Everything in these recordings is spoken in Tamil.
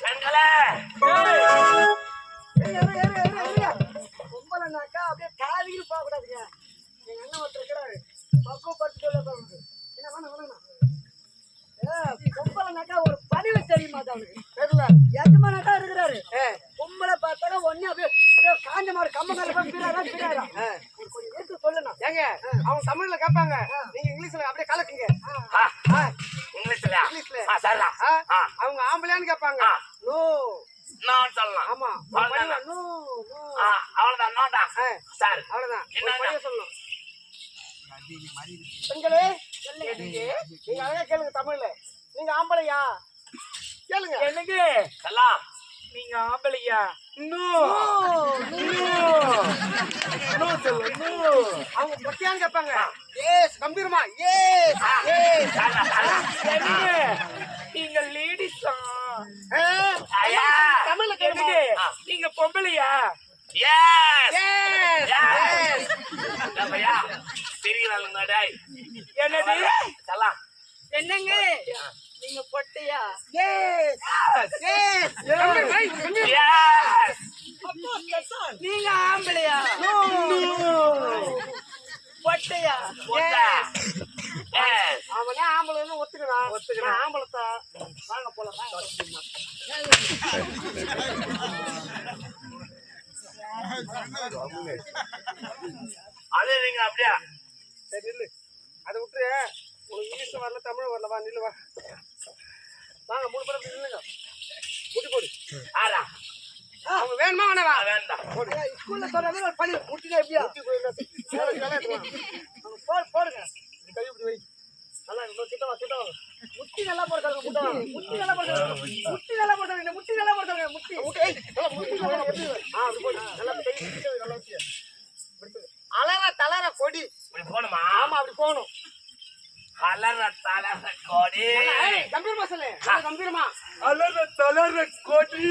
பெண்களே ஏய், இரு, இரு, இரு, இரு. பொம்பளைனாக்கா அப்படியே காவிரி போகக்கூடாதுங்க. எங்க அண்ணன் ஒருத்தர் இருக்கிறாரு. பக்குவப்படுத்திட்டு உள்ள போகணும். என்ன வேணும், வேணும். ஏய், பொம்பளைனாக்கா ஒரு பணிவு தெரியுமா அது அவனுக்கு? தெரியல. எஜமானாக்கா இருக்கிறாரு. பொம்பளை பார்த்தாலும் ஒண்ணு அப்படியே அப்படியே காஞ்ச மாதிரி கம்மங்கால போய் பின்னாரா, பின்னாரா. சொல்லணும். ஏங்க அவங்க தமிழ்ல கேட்பாங்க நீங்க இங்கிலீஷ்ல அப்படியே கலக்குங்க. இங்கிலீஷ்ல? இங்கிலீஷ்ல. ஆ சரிடா. அவங்க ஆம்பளையான்னு கேட்பாங்க. நோ. நான் சொல்லலாம். ஆமா. அவ்வளவுதான். நோ அவ்வளவுதான். நோண்டா ஆ. சார். அவ்வளவுதான்? படிய சொல்லணும். பெண்களே கேளுங்க. நீங்க. அழகா கேளுங்க தமிழ்ல. நீங்க ஆம்பளையா? கேளுங்க. எனக்கு செல்லாம் நீங்க ஆம்பளையா? நோ. அவங்க பட்டியான்னு கேட்பாங்க ஏஸ் கம்பீரமா. ஏஸ் ஏஸ் நீங்க லேடிஸா ஐயா. தமிழ்ல கேளுங்க. நீங்க பொம்பளையா? என்னங்க? நீங்க பொட்டையா? நீங்க ஆம்பளையா? பொட்டையா? அவனே ஆம்பளைன்னு ஒத்துக்கிறான் ஒத்துக்கிறான் ஆம்பளை தான் வாங்க போலாம். அது நீங்க அப்படியே? சரி நில்லு. அதை விட்டு உனக்கு இங்கிலீஷ் வரல தமிழ் வரல வா நில்லு வா. வாங்க மூணு பேரும் நில்லுங்க. முட்டி போடு. வேணுமா வேணாவா? வேண்டாம் ஸ்கூல்ல மாதிரி ஒரு பணி முட்டினா எப்படியா? முட்டி போயிருந்தா வேலைக்கு வேலை எடுத்துக்கலாம் அவங்க போ- போடுங்க. கை இப்படி வை. நல்லா இங்க கிட்ட வா கிட்ட வா. முட்டி நல்லா போடுறாங்க முட்டி. முட்டி. நல்லா போடுறாங்க முட்டி. நல்லா போடுறாங்க முட்டி நல்லா போடுறாங்க முட்டி. முட்டி. நல்லா முட்டி? ஆ அப்படி போடு. நல்லா கை கிட்ட நல்லா வச்சு போடு. அலற தளர கொடி. இப்படி போணுமா ஆமா அப்படி போகணும். கலர தலர கோடி. கம்பீரமா சொல்லு. கம்பீரமா. அலற தளற கொடி.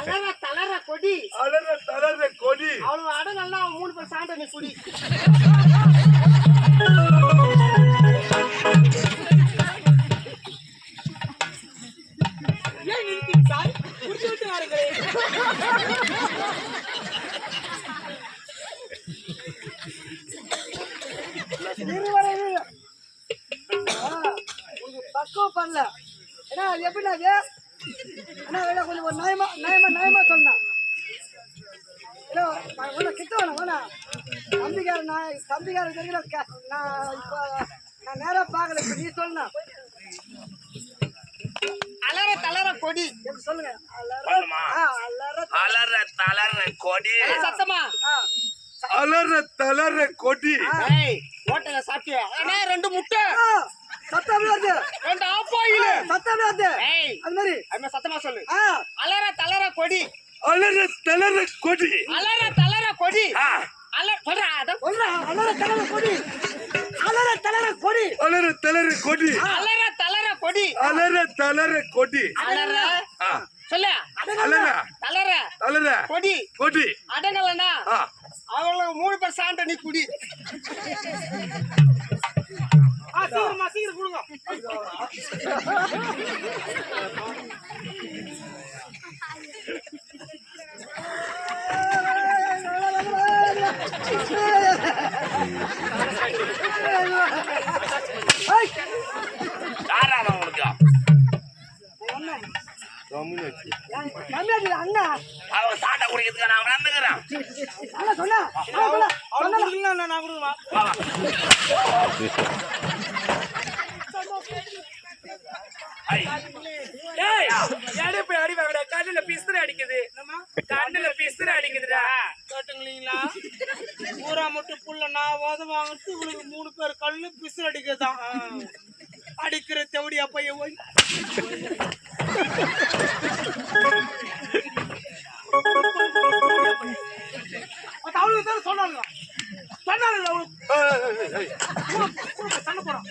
அலற தளர கொடி. அலற தளற கொடி. அவ்வளவு அட நல்லா மூணு பேர் சாண்ட நீ குடி. ஏன் விட்டு வாருங்களே. பண்ணல. ஏன்னா அது எப்படின்னா அது அண்ணா வேணா கொஞ்சம் ஒரு நியாயமா நியாயமா நியாயமா சொன்னா இல்லை ஒன்று கிட்ட வேணும் வேணாம் தம்பிக்கார நான் தம்பிக்கார தெரியும் நான் இப்போ நான் நேராக பார்க்கல இப்போ நீ சொல்லணும். அலற தளர கொடி. எப்படி சொல்லுங்க. அலற தலற கொடி. சத்தமா? அலற தளற கொடி. ஏய் ஹோட்டல்ல சாப்பிட்டியா? அண்ணே ரெண்டு முட்டை. சத்தம் வருது? ரெண்டு ஆப்பாயில் சத்தம் வருது? ஏய் அது மாதிரி. அது சத்தமா சொல்லு? அலற தளர கொடி. அலற தளற கொடி. அலற தளர கொடி. அலற சொல்றா அத சொல்றா அலற தலர கொடி. அலற தலர கொடி. அலற தளற கொடி. அலற தளர கொடி. அலற தளற கொடி. அலற. ஆ, சொல்லு. அலற. தளர தளற கொடி. கொடி. அடங்கலண்ணா ஆ, அவங்களுக்கு மூணு பேர் சாண்ட நீ குடி. சீக்கிரமா சீக்கிரம் கொடுங்க. நான் கொடுக்குமா போய் அடி வாங்கடா கண்ணுல பிஸ்தரை அடிக்குது. கண்ணுல பிஸ்தரை அடிக்குதுடா. கேட்டுங்களீங்களா ஊரா மட்டும் புள்ள நான் வாங்கிட்டு இவளுக்கு மூணு பேர் கல்லு பிசு அடிக்கதான் அடிக்கிற தெவடியா பையன் போய். சண்டை போறான்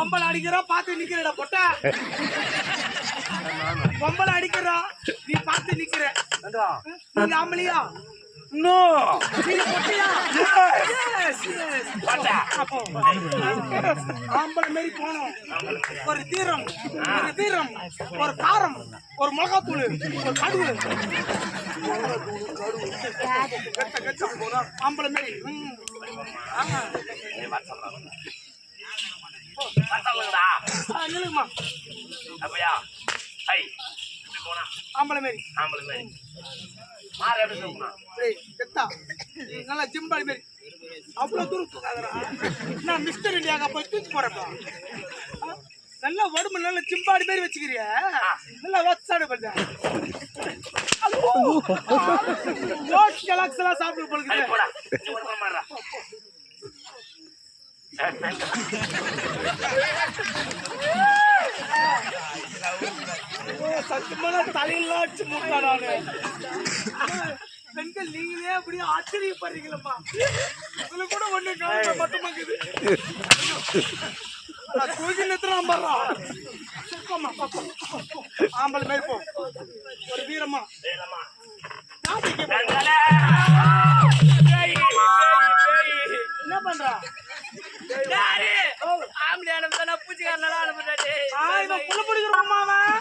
பொம்பளை அடிக்கிறா பார்த்து நிக்கிறடா பொட்டா. பொம்பளை அடிக்கிறா நீ பார்த்து நிக்கிற. ஆம்பளையா நோ ஆம்பளை மாரி போனோம். ஒரு தீரம் ஒரு தீரம் ஒரு காரம் ஒரு மிளகாத்தூள் ஒரு கடுகு. ஆம்பளை மாரி. ம். ஆமா. பத்தவங்களா ஆ, நில்லுங்கம்மா. அப்படியா? ஐ இப்படி போனா? ஆம்பளை மாரி. ஆம்பளை மாதிரி மாற எப்படி தூக்கணும் ஏய் கெத்தா நீ நல்லா ஜிம்பாடி மாரி. அவ்வளோ தூரம் தூக்காதடா நான் மிஸ்டர் இண்டியாக்கா போய் தூக்கி போறப்பா நல்லா உடம்பு நல்லா ஜிம்பாடி மாரி வச்சுக்கிறிய. நல்லா வச்சாடு பண்ணுறேன் ஓட் கலாக்ஸ் எல்லாம் சாப்பிட்டு ஐ, பழகுது போடா நீ ஒரு மாறா சத்தியமான தலையெல்லாம் அடிச்சு முட்டா நானு பெண்கள் நீங்களே அப்படியே ஆச்சரியப்படுறீங்களப்பா இதுல கூட ஒண்ணு கவனிக்க மட்டுமாக்குது நான் தூக்கி நிறுத்துறான் பாடுறா சுத்தமா ஆம்பளை மாதிரி போ.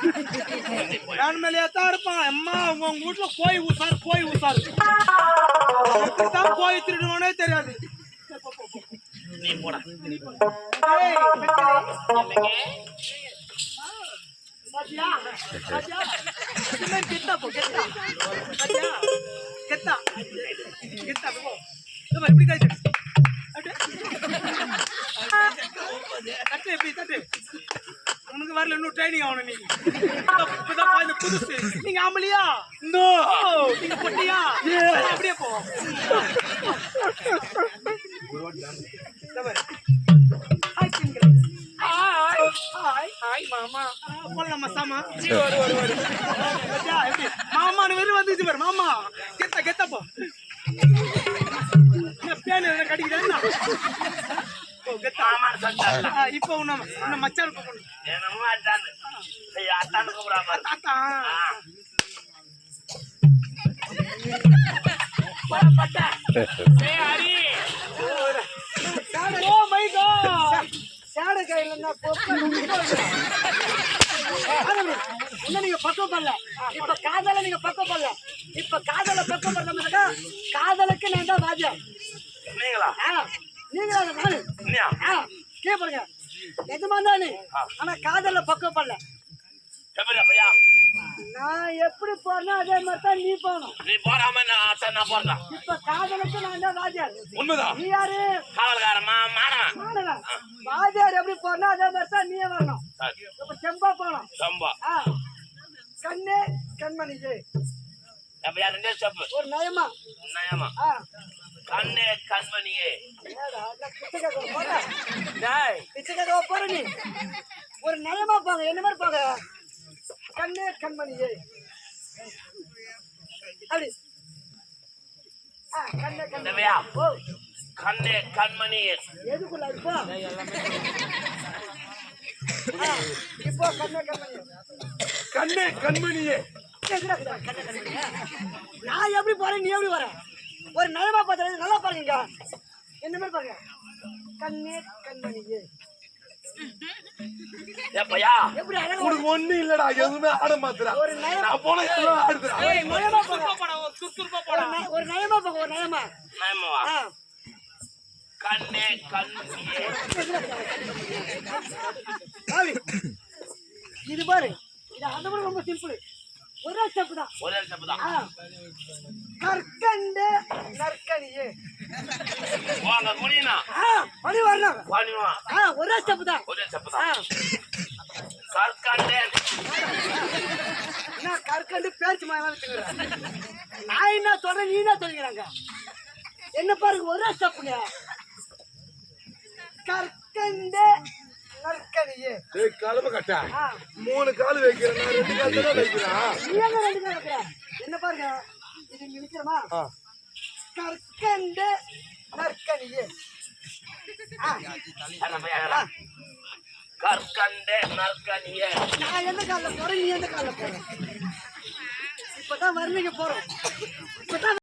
நான் மேலேயே தான் இருப்பான் அம்மா அவங்க உங்க வீட்டுல கோய் ஊசார் கோய் ஊசார் எப்படித்தான் கோய் திருடுவானே தெரியாது நீ போடா போ, போ. தட்டு. தட்டு, உனக்கு வரல இன்னும் ட்ரைனிங் ஆகணும் நீ புதுசு நீங்க ஆம்பளையா நோ நீங்க பொட்டியா அப்படியே போ? மாமான்னு வெறும் வந்துச்சு பாரு மாமா. கெத்த கெத்த போ. என்ன பேன் எதுனா கடிக்குதா என்ன? போ, கெத்தா. மாமான்னு சொல்லிட்டாங்க ஆ, இப்போ உன்ன உன்ன மச்சான் கூப்பிடணும். தாத்தா. ஏய், ஹரி. Oh my god. சேடை கையில என்ன நீங்க பக்கம் பண்ணல. இப்ப காதல நீங்க பக்கம் பண்ணல. இப்ப காதல பக்கம் பண்ண காதலுக்கு நான் தான் வாத்தியார் நீங்களா அந்த ஆ, கீழே பாருங்க நிஜமா தான் நீ ஆனா காதல பக்கம் பண்ணல. நான் எப்படி போறேனோ அதே மாதிரி தான் நீ போகணும். நீ போறாம நான் நான் போறேன் இப்ப காதலுக்கு நான் தான் வாத்தியார். உண்மைதான் நீ யாரு? காவல்காரமா? மாணவன் மாணவன் வாத்தியார் எப்படி போறனோ அதே மாதிரி தான் நீயே வரணும். இப்ப செம்பா போகணும். சம்பா. கண்ணே கண்மணிக்கு. ஒரு நயமா? நயமா? கண்ணே கண்மணியே. ஏடா, என்ன பிச்சை கேட்க போற? நீ. ஒரு நயமா போங்க என்ன மாதிரி போங்க? கண்ணே கண்மணியே. அப்படி. ஆ கண்ணே கண்மணியே. எதுக்குள்ள இப்போ இப்போ கண்ணே கண்மணியே. கண்ணே கண்மணியே. நான் எப்படி போறேன் நீ எப்படி வர ஒரு நயமா பார்த்தா நல்லா பாருங்க என்ன மாதிரி பாருங்க. கண்ணே கண்மணியே உனக்கு ஒண்ணு இல்லடா எதுவுமே ஆட மாத்துறா. நான் போன எல்லாம் போடா ஒரு நயமா போங்க ஒரு நயமா. நயமாவா? ஆ. கண்ணே கண்மணியே ஆவி. இது பாரு. இது விட ரொம்ப சிம்பிள் ஒரே ஸ்டெப் தான் ஒரே ஸ்டெப் தான். கற்கண்டு நற்கனியே. வாங்க ஆ படி வரணும். குனிவா ஆ ஒரே ஸ்டெப் தான் ஒரே ஸ்டெப் தான் கற்கண்டே என்ன கற்கண்டு பேச்சு மாதிரி வச்சுக்கிறேன் நான் என்ன சொல்றேன் நீ என்ன சொல்லிக்கிறாங்க? என்ன பாருங்க ஒரே ஸ்டெப்புங்க கற்கண்டு கலப்ப கட்டா. மூணு கால் வைக்கிறேன் ரெண்டு கால் தானே வைக்கிறேன் ரெண்டு பேர் வைக்கிற? என்ன பாருங்க இது இங்க நிக்கிறமா? ஆ. கற்கண்டு நற்கனியே. ஆ, என்ன பையா கற்கண்டே நற்கனியே. நான் எந்த காலில் போறேன் நீ எந்த காலில் போற? இப்பதான் வர்ணிக்க போறோம். இப்பதான்